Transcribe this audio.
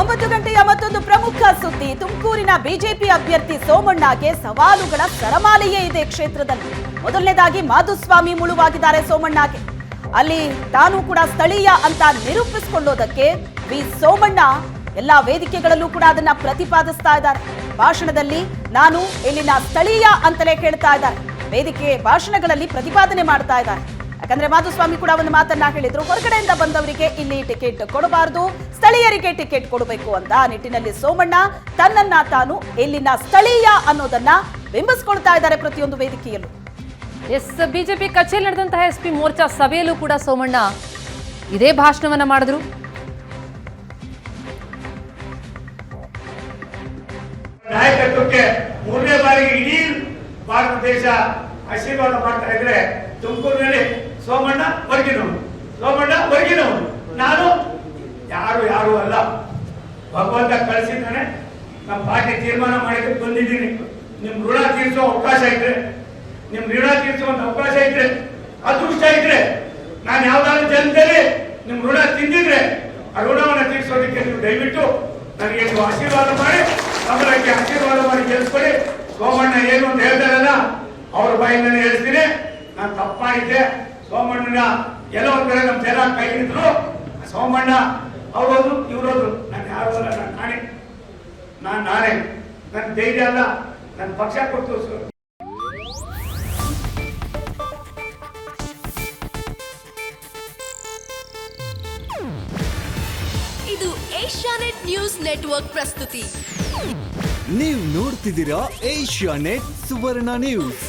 ಒಂಬತ್ತು ಗಂಟೆಯ ಮತ್ತೊಂದು ಪ್ರಮುಖ ಸುದ್ದಿ. ತುಮಕೂರಿನ ಬಿಜೆಪಿ ಅಭ್ಯರ್ಥಿ ಸೋಮಣ್ಣಗೆ ಸವಾಲುಗಳ ಸರಮಾಲೆಯೇ ಇದೆ ಕ್ಷೇತ್ರದಲ್ಲಿ. ಮೊದಲನೇದಾಗಿ ಮಾಧುಸ್ವಾಮಿ ಮುಳುವಾಗಿದ್ದಾರೆ ಸೋಮಣ್ಣಗೆ. ಅಲ್ಲಿ ತಾನು ಕೂಡ ಸ್ಥಳೀಯ ಅಂತ ನಿರೂಪಿಸಿಕೊಳ್ಳೋದಕ್ಕೆ ವಿ ಸೋಮಣ್ಣ ಎಲ್ಲಾ ವೇದಿಕೆಗಳಲ್ಲೂ ಕೂಡ ಅದನ್ನ ಪ್ರತಿಪಾದಿಸ್ತಾ ಇದ್ದಾರೆ. ಭಾಷಣದಲ್ಲಿ ನಾನು ಇಲ್ಲಿನ ಸ್ಥಳೀಯ ಅಂತಲೇ ಕೇಳ್ತಾ ಇದ್ದಾರೆ. ವೇದಿಕೆ ಭಾಷಣಗಳಲ್ಲಿ ಪ್ರತಿಪಾದನೆ ಮಾಡ್ತಾ ಇದ್ದಾರೆ. ಯಾಕಂದ್ರೆ ಮಾಧುಸ್ವಾಮಿ ಕೂಡ ಒಂದು ಮಾತನ್ನ ಹೇಳಿದ್ರು. ಹೊರಗಡೆಯಿಂದ ಬಂದವರಿಗೆ ಇಲ್ಲಿ ಟಿಕೆಟ್ ಕೊಡಬಾರದು. ಸ್ಥಳೀಯರಿಗೆ ಟಿಕೆಟ್ ಕೊಡಬೇಕು ಅಂತ ಆ ನಿಟ್ಟಿನಲ್ಲಿ ಸೋಮಣ್ಣ ತನ್ನನ್ನ ತಾನು ಇಲ್ಲಿನ ಸ್ಥಳೀಯ ಅನ್ನೋದನ್ನ ಬಿಂಬಿಸ್ಕೊಳ್ತಾ ಇದ್ದಾರೆ ಪ್ರತಿಯೊಂದು ವೇದಿಕೆಯಲ್ಲೂ. ಎಸ್ ಬಿಜೆಪಿ ಕಚೇರಿ ನಡೆದಂತಹ ಎಸ್ ಪಿ ಮೋರ್ಚಾ ಸಭೆಯಲ್ಲೂ ಕೂಡ ಸೋಮಣ್ಣ ಇದೇ ಭಾಷಣವನ್ನ ಮಾಡಿದ್ರು. ನಾಯಕತ್ವಕ್ಕೆ ಮೂರನೇ ಬಾರಿಗೆ ಇಡೀ ಭಾರತ ದೇಶ ಆಶೀರ್ವಾದ ಮಾಡ್ತಾ ಇದ್ರೆ ತುಮಕೂರಿನಲ್ಲಿ ಸೋಮಣ್ಣ ಹೊರಗಿನವನು ಸೋಮಣ್ಣ ಹೊರಗಿನವನು ನಾನು ಯಾರು ಯಾರು ಅಲ್ಲ. ಭಗವಂತ ಕಳಿಸಿದ್ದಾನೆ. ನಮ್ಮ ಪಾರ್ಟಿ ತೀರ್ಮಾನ ಮಾಡಿದ್ರೆ ಬಂದಿದ್ದೀನಿ. ನಿಮ್ ಋಣ ತೀರಿಸೋ ಅವಕಾಶ ಇದ್ರೆ, ನಿಮ್ ಋಣ ಒಂದು ಅವಕಾಶ ಇದ್ರೆ, ಅದೃಷ್ಟ ಇದ್ರೆ, ನಾನು ಯಾವ್ದಾದ್ರು ಜನತೆಯಲ್ಲಿ ನಿಮ್ ಋಣ ತಿಂದಿದ್ರೆ, ಆ ಋಣವನ್ನು ತೀರಿಸೋದಕ್ಕೆ ನೀವು ದಯವಿಟ್ಟು ನನಗೆ ಆಶೀರ್ವಾದ ಮಾಡಿ ಸಮರಕ್ಕೆ ಆಶೀರ್ವಾದ ಮಾಡಿ ಗೆಲ್ಸ್ಕೊಳ್ಳಿ ಸೋಮಣ್ಣ ಏನು ಅಂತ ಹೇಳ್ತಾರಲ್ಲ, ಅವ್ರ ಬಾಯಿಂದನೇ ಹೇಳ್ತೀನಿ. ನಾನು ತಪ್ಪಾಗಿದ್ದೆ. ಸೋಮಣ್ಣನ ಎಲ್ಲೋ ಒಂದ್ ಕಡೆ ನಮ್ಮ ಜನ ಕೈ ಹಿಡಿದ್ರು. ಸೋಮಣ್ಣ ಅವ್ರೋದ್ರು ಇವ್ರೋದ್ರು. ನಾನು ಯಾರು ಅಲ್ಲ ನಾನು ನಾನೇ ನಾನು. ನಾನೇ ನನ್ನ ಧೈರ್ಯ ಅಲ್ಲ ನನ್ನ ಪಕ್ಷ ಕೊಟ್ಟು ಇದು ಏಷ್ಯಾನೆಟ್ ನ್ಯೂಸ್ ನೆಟ್ವರ್ಕ್ ಪ್ರಸ್ತುತಿ. ನೀವು ನೋಡ್ತಿದ್ದೀರಾ ಏಷ್ಯಾ ನೆಟ್ ಸುವರ್ಣ ನ್ಯೂಸ್.